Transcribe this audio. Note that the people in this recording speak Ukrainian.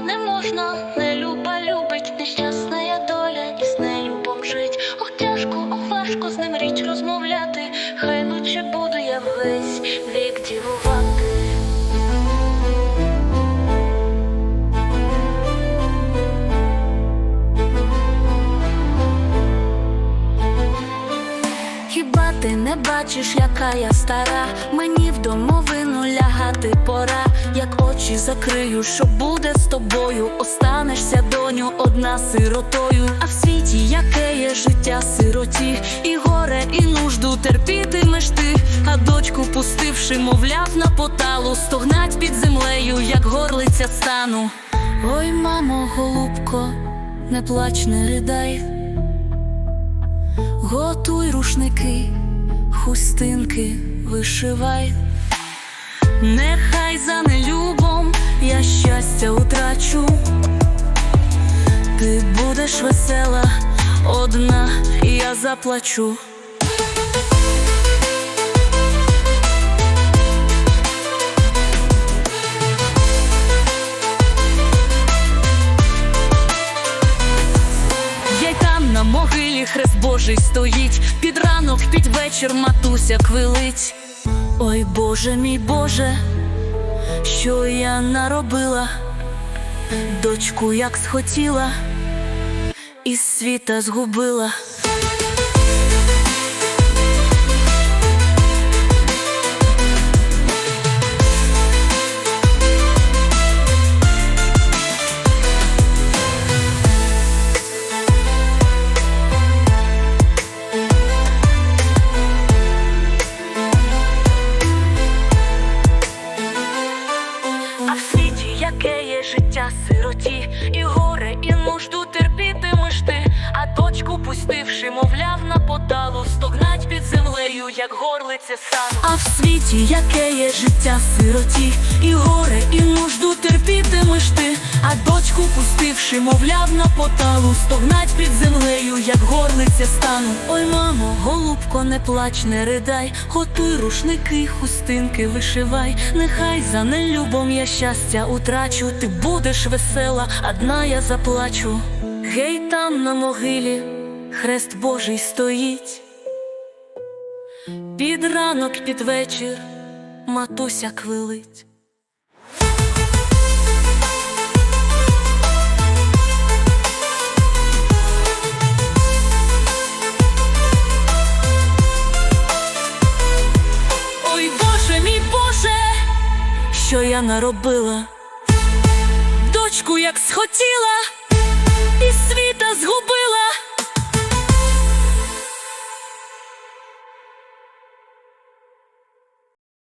не можна, не люба ти не бачиш, яка я стара? Мені в домовину лягати пора, як очі закрию, що буде з тобою? Останешся, доню, одна сиротою. А в світі яке є життя сироті, і горе, і нужду терпітимеш ти, а дочку пустивши, мовляв, на поталу, стогнать під землею, як горлиця стану. Ой, мамо, голубко, не плач, не ридай. Готуй рушники, хустинки вишивай. Нехай за нелюбом я щастя утрачу. Ти будеш весела, одна, я заплачу. Божий стоїть, під ранок, під вечір матуся квилить. Ой Боже мій Боже, що я наробила, дочку як схотіла, із світа згубила. Яке є життя сироті, і горе, і нужду дочку мовляв, на поталу, стогнать під землею, як горлиця стану. А в світі яке є життя сироті, і горе, і нужду терпітимеш ти, а дочку пустивши, мовляв, на поталу, стогнать під землею, як горлиця стану. Ой, мамо, голубко, не плач, не ридай, готуй рушники, хустинки вишивай, нехай за нелюбом я щастя утрачу, ти будеш весела, одна я заплачу. Гей, там на могилі хрест Божий стоїть. Під ранок, під вечір матуся квилить. Ой, Боже мій Боже, що я наробила, дочку як схотіла.